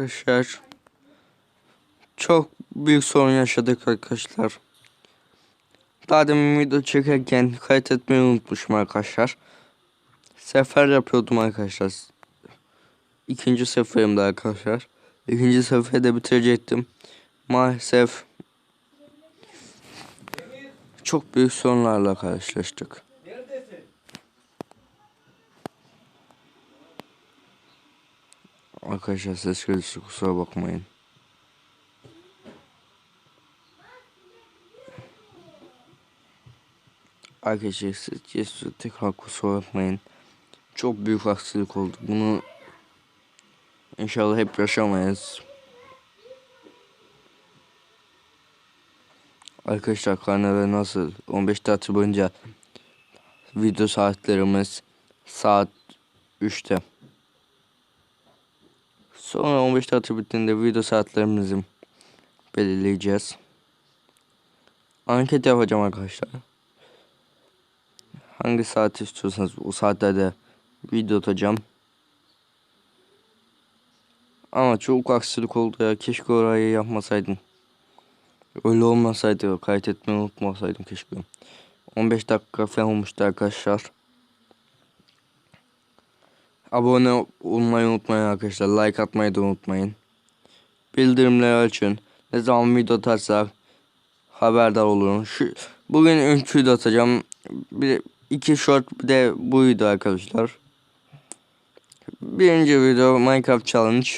Arkadaşlar çok büyük sorun yaşadık arkadaşlar. Daha demin video çekerken kayıt etmeyi unutmuşum arkadaşlar. Sefer yapıyordum arkadaşlar. İkinci seferimde arkadaşlar. İkinci seferi de bitirecektim. Maalesef çok büyük sorunlarla karşılaştık. Arkadaşlar ses kalitesi kusura bakmayın. Arkadaşlar ses kalitesi tekrar kusura bakmayın. Çok büyük haksızlık oldu. Bunu inşallah hep yaşamayız. Arkadaşlar kanala nasıl 15 tatil boyunca video saatlerimiz saat 3'te. Sonra 15 tatil bittiğinde video saatlerimizi belirleyeceğiz. Anket yapacağım arkadaşlar. Hangi saat istiyorsanız o saatlerde video atacağım. Ama çok aksilik oldu ya. Keşke orayı yapmasaydım. Öyle olmasaydı kayıt etmeyi unutmasaydım keşke. 15 dakika falan olmuştu arkadaşlar. Abone olmayı unutmayın arkadaşlar. Like atmayı da unutmayın. Bildirimleri açın. Ne zaman video atarsak haberdar olun. Şu, bugün 3 video atacağım. Bir, iki short bir de buydu arkadaşlar. Birinci video Minecraft Challenge.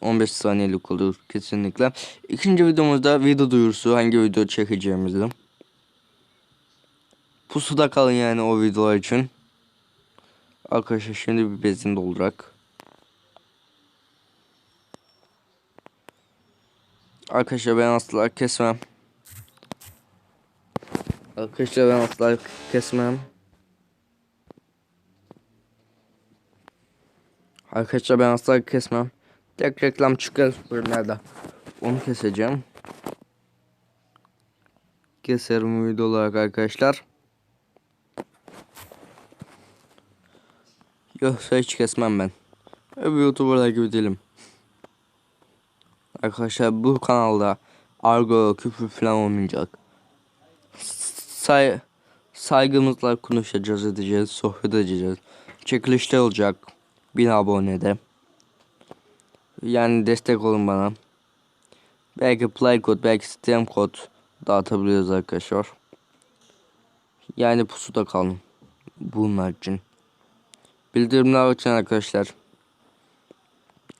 15 saniyelik olur kesinlikle. İkinci videomuzda video duyurusu hangi video çekeceğimizi. Pusuda kalın yani o videolar için. Arkadaşlar şimdi bir bezin doldurak. Arkadaşlar ben asla kesmem. Arkadaşlar ben asla kesmem. Arkadaşlar ben asla kesmem. Tek reklam çıkar bölümlerde. Onu keseceğim. Keserim video olarak arkadaşlar. Yoksa hiç kesmem ben. Öbür youtuberlar gibi değilim. Arkadaşlar bu kanalda argo, küfür falan olmayacak. Say saygımızla konuşacağız edeceğiz, sohbet edeceğiz. Çekilişte olacak. 1000 abonede. Yani destek olun bana. Belki play kod, belki sistem kod dağıtabiliyoruz arkadaşlar. Yani pusuda kalın. Bunlar için. Bildirimler açın arkadaşlar.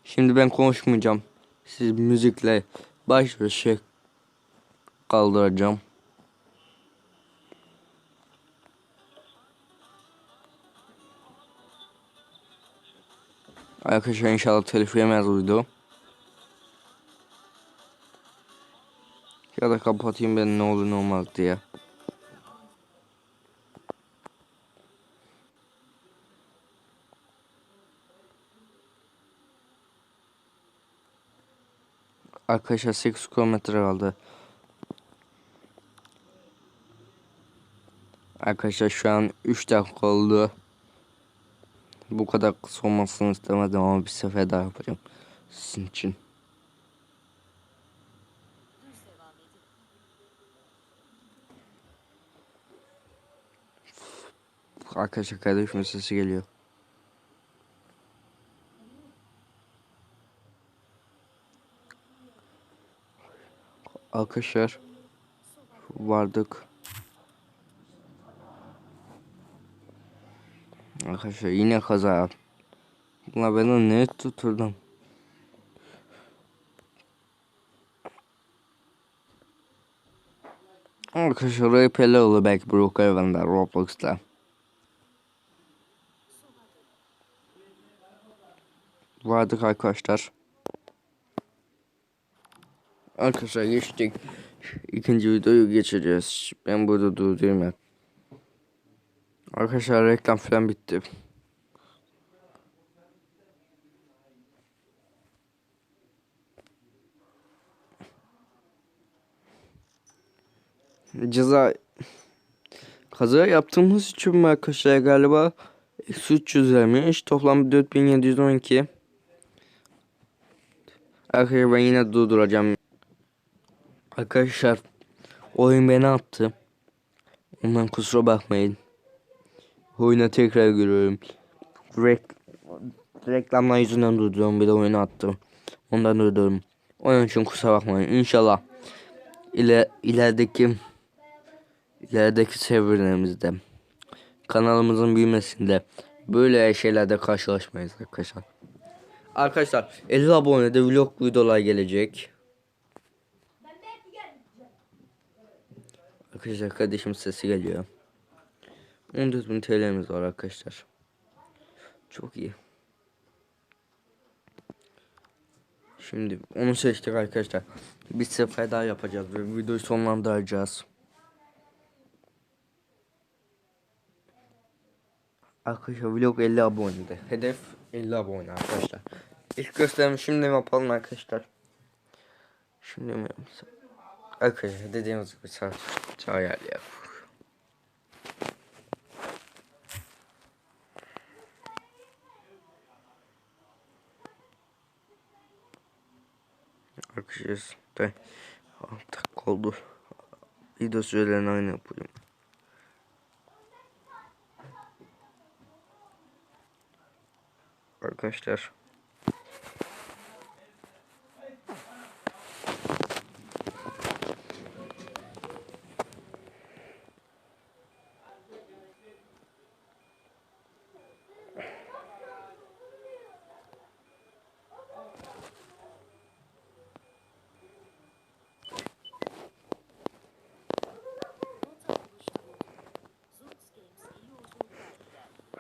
Şimdi ben konuşmayacağım. Siz müzikle baş başa kaldıracağım. Arkadaşlar inşallah telif yemez video. Ya da kapatayım ben ne olur ne olmaz diye. Arkadaşlar 8 kilometre kaldı. Arkadaşlar şu an 3 dakika oldu. Bu kadar kısa olmasını istemedim ama bir sefer daha yapacağım. Sizin için. Arkadaşlar kardeşimin sesi geliyor. Arkadaşlar vardık. Arkadaşlar yine kaza. Ulan ben ne tuturdum? Arkadaşlar RP'li olur belki Brookhaven'da Roblox'ta. Vardık arkadaşlar. Arkadaşlar geçtik. İkinci videoyu geçeceğiz. Ben burada durdurayım ya. Arkadaşlar reklam falan bitti. Ceza kaza yaptığımız için arkadaşlar galiba eksi 300 vermiş. Toplam 4712. Arkadaşlar ben yine durduracağım. Arkadaşlar oyun beni attı. Ondan kusura bakmayın. Oyuna tekrar giriyorum. Rek reklamlar yüzünden durduruyorum bir de oyunu attım. Ondan durduruyorum. Onun için kusura bakmayın. İnşallah iler ilerideki ilerideki serverlerimizde kanalımızın büyümesinde böyle şeylerde karşılaşmayız arkadaşlar. Arkadaşlar 50 abonede vlog videolar gelecek. Arkadaşlar kardeşim sesi geliyor. 14.000 TL'miz var arkadaşlar. Çok iyi. Şimdi onu seçtik arkadaşlar. Bir sefer daha yapacağız ve videoyu sonlandıracağız. Arkadaşlar vlog 50 abonede. Hedef 50 abone arkadaşlar. İlk gösterimi şimdi mi yapalım arkadaşlar? Şimdi mi yapalım? Arkadaşlar dediğimiz gibi saat çay yap. Arkadaşlar da tak oldu. Video sürelerini aynı yapıyorum. Arkadaşlar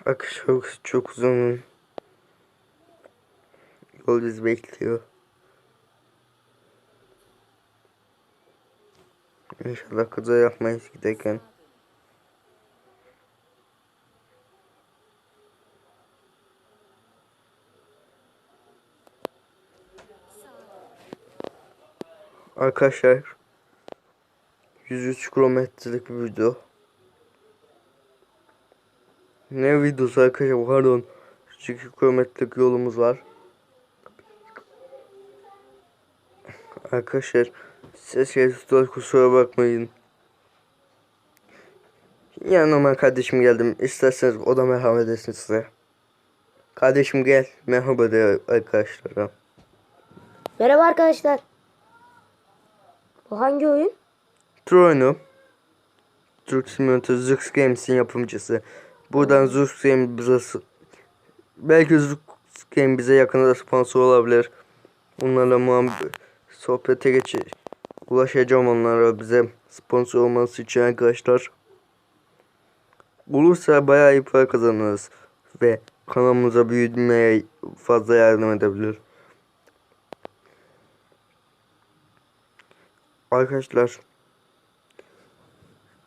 Arkadaşlar çok uzun yol bizi bekliyor. İnşallah kaza yapmayız giderken. Arkadaşlar 103 kilometrelik bir video. Ne videosu arkadaşlar pardon. 2 kilometrelik yolumuz var. Arkadaşlar ses kesildi kusura bakmayın. Yanıma kardeşim geldim. İsterseniz o da merhaba desin size. Kardeşim gel. Merhaba de arkadaşlara. Merhaba arkadaşlar. Bu hangi oyun? Troy'nu Türk Simulator Zux Games'in yapımcısı. Buradan Game bize belki Game bize yakında sponsor olabilir. Onlarla muhabbet sohbete geç ulaşacağım onlara bize sponsor olması için arkadaşlar. Olursa bayağı iyi para kazanırız ve kanalımıza büyümeye fazla yardım edebilir. Arkadaşlar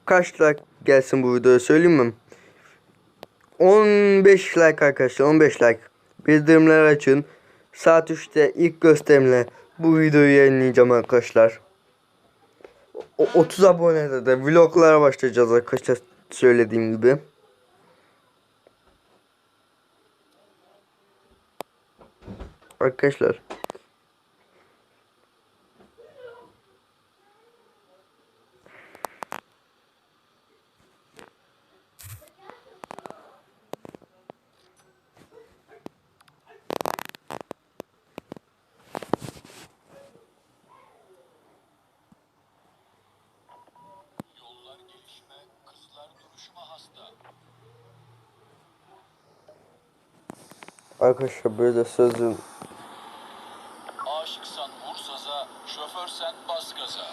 kaç like gelsin bu videoya söyleyeyim mi? 15 like arkadaşlar 15 like. Bildirimler açın. Saat 3'te ilk gösterimle bu videoyu yayınlayacağım arkadaşlar. O, 30 abonede de vloglara başlayacağız arkadaşlar söylediğim gibi. Arkadaşlar arkadaşlar böyle sözüm Aşıksan vur saza, şoförsen bas gaza.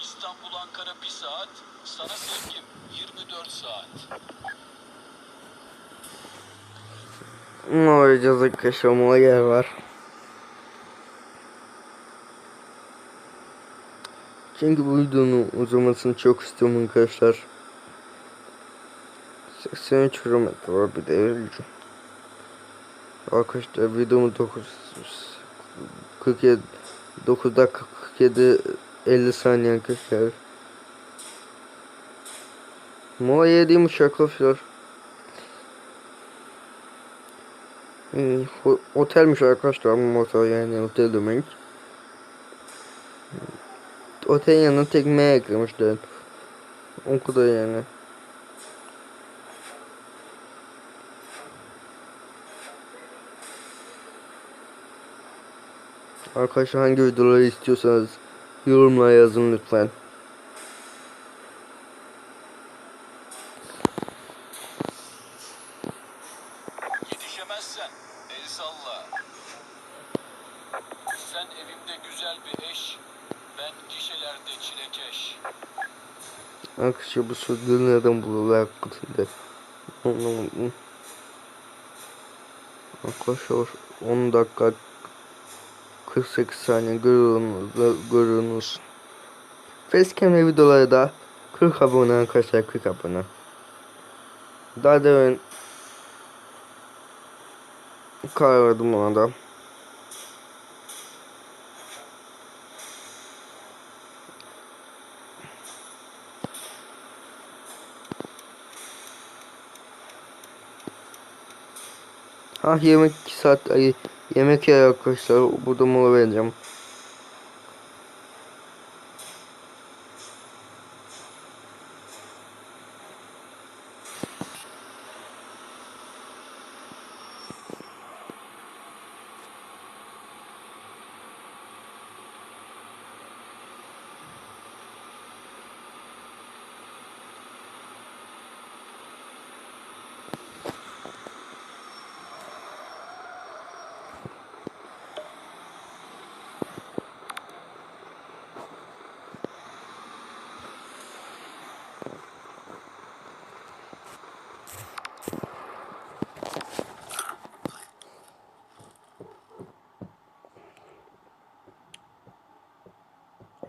İstanbul Ankara bir saat, sana sevgim 24 saat. ne olacağız arkadaşlar mola yer var. Çünkü bu videonun uzamasını çok istiyorum arkadaşlar. 83 kilometre var bir de yorucu. Arkadaşlar videomu 9 47 9 dakika 47 50 saniye arkadaşlar. Mola yediğim arkadaşlar. Ee, o- otelmiş arkadaşlar bu motor yani otel demek. Otelin yanına tekmeye eklemişler. O kadar yani. Arkadaşlar hangi videoları istiyorsanız yorumlara yazın lütfen. Yetişemezsen el salla. Sen evimde güzel bir eş, ben gişelerde çilekeş. Arkadaşlar bu sözleri nereden bulurlar hakikaten Anlamadım. Arkadaşlar 10 dakika 48 saniye görüyorsunuz. görüyorsunuz. Facecam videoları da 40 abone arkadaşlar 40 abone. Daha demin karar verdim ona da. Ha yemek 2 saat ay, yemek yer arkadaşlar burada mola vereceğim.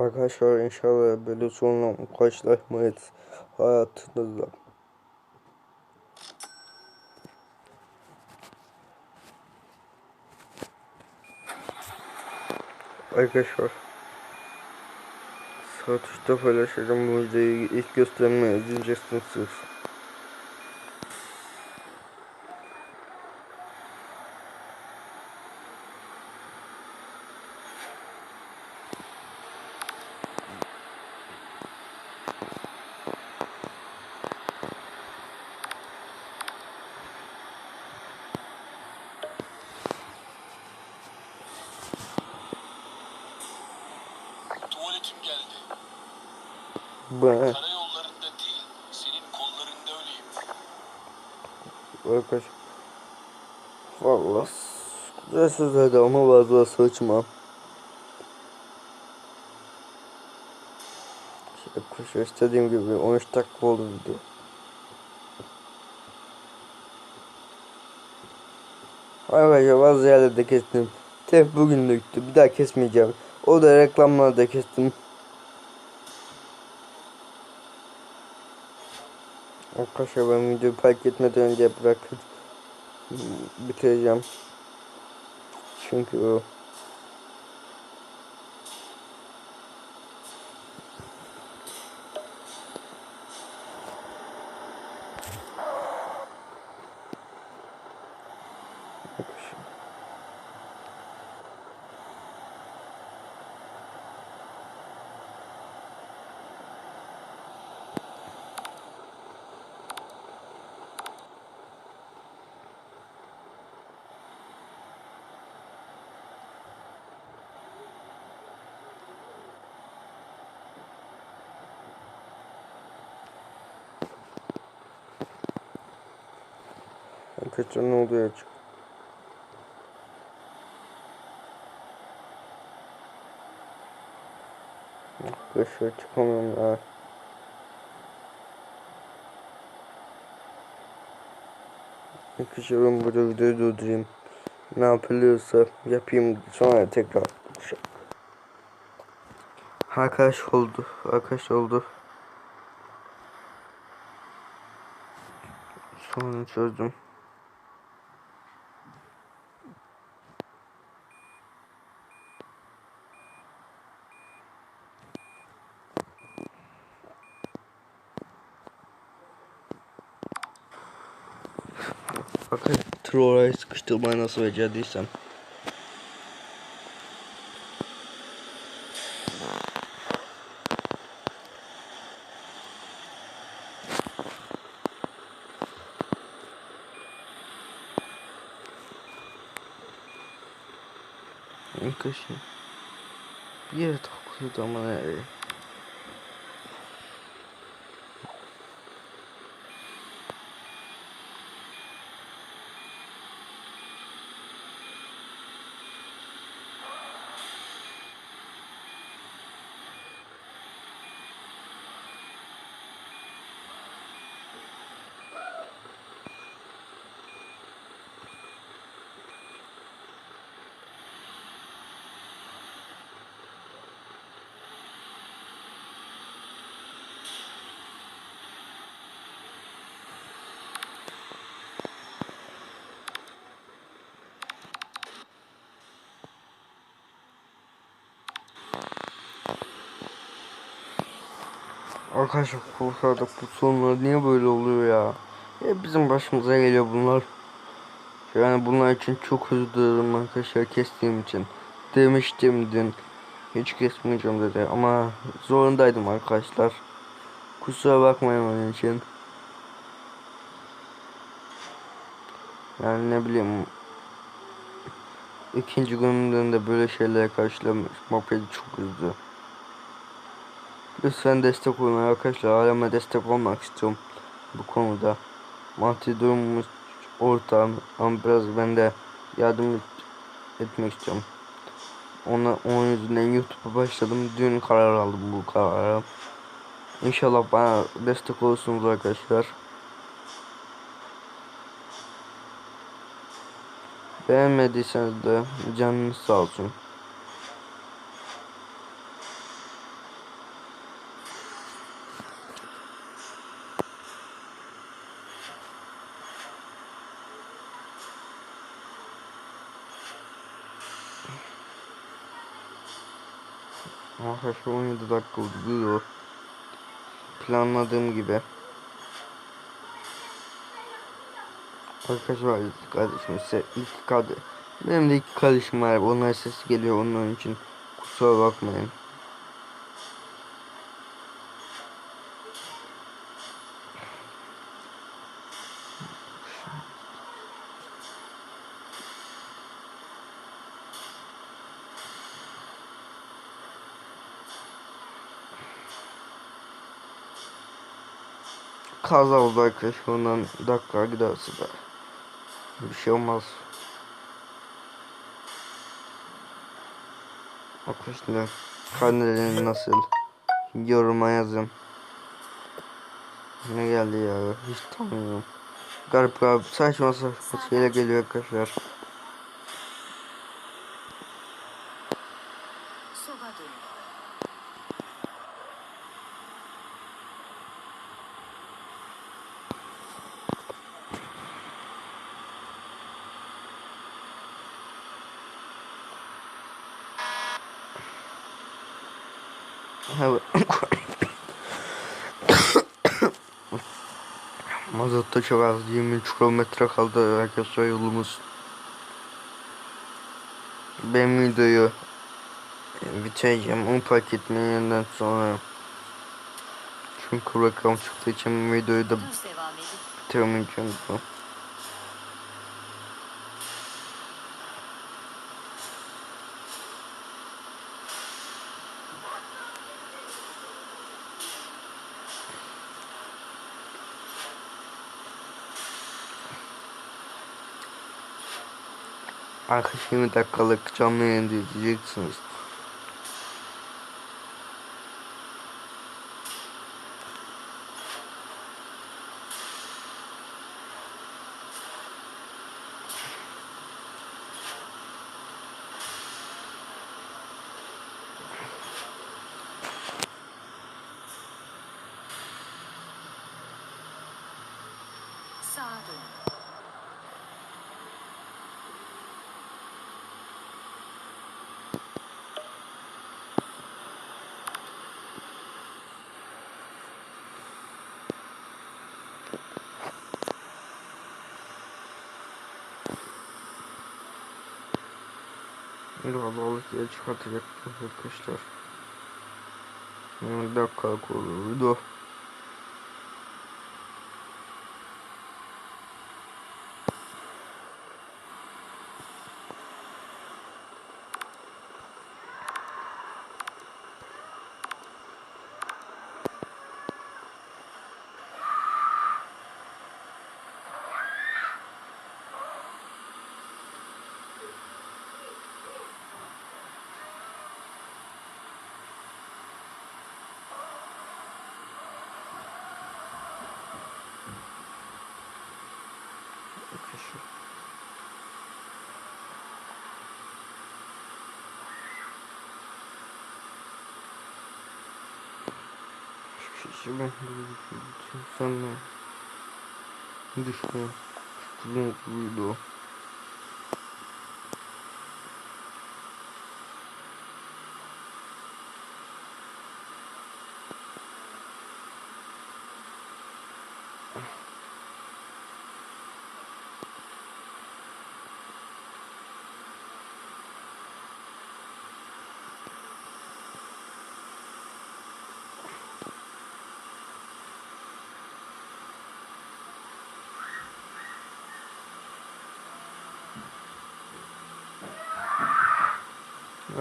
Arkadaşlar inşallah böyle sonra karşılaşmayız hayatınızda. Arkadaşlar saat 3'te paylaşacağım bu videoyu ilk göstermeye izleyeceksiniz siz. Tuvaletim geldi. Ben Karayollarında değil, senin kollarında öleyim. arkadaş Valla güzel sözlerdi ama bazıları saçma. İşte kuşa istediğim gibi 13 dakika oldu video. Arkadaşlar bazı yerlerde kestim. Tek bugünlüktü. Bir daha kesmeyeceğim. O da reklamları da kestim. Arkadaşlar ben videoyu fark etmeden önce bırakıp bitireceğim. Çünkü o Arkadaşlar ne oluyor açık? Arkadaşlar çıkamıyorum ya. Arkadaşlar ben burada videoyu durdurayım. Ne yapılıyorsa yapayım sonra tekrar. Arkadaş oldu. Arkadaş oldu. Sonra çözdüm. Fakat tır oraya sıkıştırmayı nasıl becerdiysem. Arkadaşlar bir yere takılıyordu ama nereye? Arkadaşlar kurtardık bu sorunlar niye böyle oluyor ya? Hep bizim başımıza geliyor bunlar. Yani bunlar için çok özür dilerim arkadaşlar kestiğim için. Demiştim dün. Hiç kesmeyeceğim dedi ama zorundaydım arkadaşlar. Kusura bakmayın onun için. Yani ne bileyim. ikinci günümden de böyle şeylere karşılamak beni çok üzdü. Lütfen destek olun arkadaşlar. Aileme destek olmak istiyorum bu konuda. Maddi durumumuz orta ama biraz ben de yardım et, etmek istiyorum. Ona, onun yüzünden YouTube'a başladım. Dün karar aldım bu kararı. İnşallah bana destek olursunuz arkadaşlar. Beğenmediyseniz de canınız sağ olsun. Arkadaşlar 17 dakika uzuyor. Planladığım gibi. Arkadaşlar kardeşim ise iki kardeş. Benim de iki kardeşim var. Onlar sesi geliyor onun için kusura bakmayın. Kaza oldu arkadaşlar ondan dakika giderse de bir şey olmaz. Arkadaşlar karnelerin nasıl yoruma yazın. Ne geldi ya hiç tanımıyorum. Garip garip saçma saçma şeyler geliyor arkadaşlar. Evet. Mazot da çok az 23 kilometre kaldı arkadaşlar yolumuz. Ben videoyu bitireceğim 10 paketmeyenden sonra. Çünkü rakam çıktığı için videoyu da Düz Arkadaş 20 dakikalık canlı yayında izleyeceksiniz. Galiba balık diye çıkartacak arkadaşlar. 20 dakika oldu. Arkadaşlar. Şu ben sonra düşme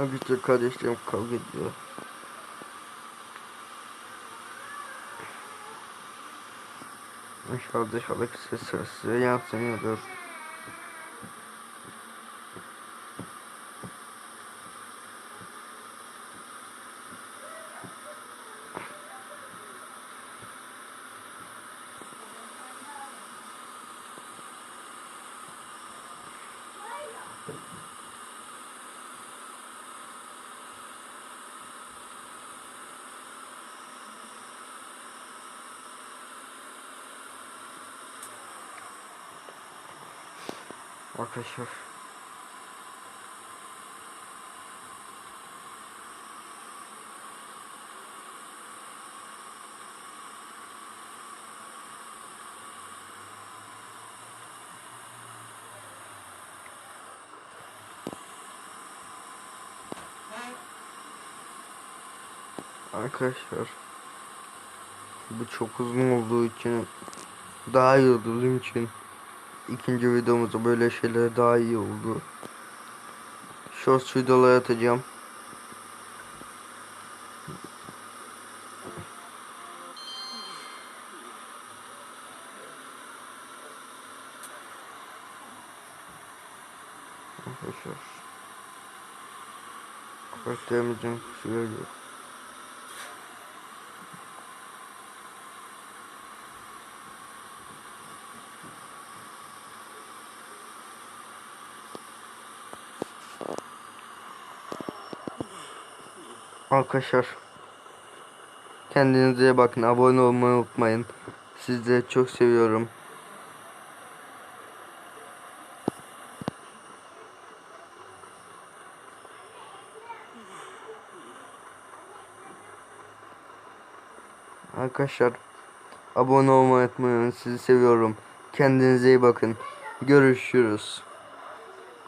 mutluydu. Arkadaşlar kardeşlerim kavga ediyor. Aşağıda şarkı sesleri yansımıyordur. Arkadaşlar. Arkadaşlar bu çok uzun olduğu için daha iyi oldu bizim için ikinci videomuzda böyle şeyler daha iyi oldu. Shorts videolar atacağım. Arkadaşlar. Karakterimizin suyu yok. Arkadaşlar kendinize iyi bakın. Abone olmayı unutmayın. Sizleri çok seviyorum. Arkadaşlar abone olmayı unutmayın. Sizi seviyorum. Kendinize iyi bakın. Görüşürüz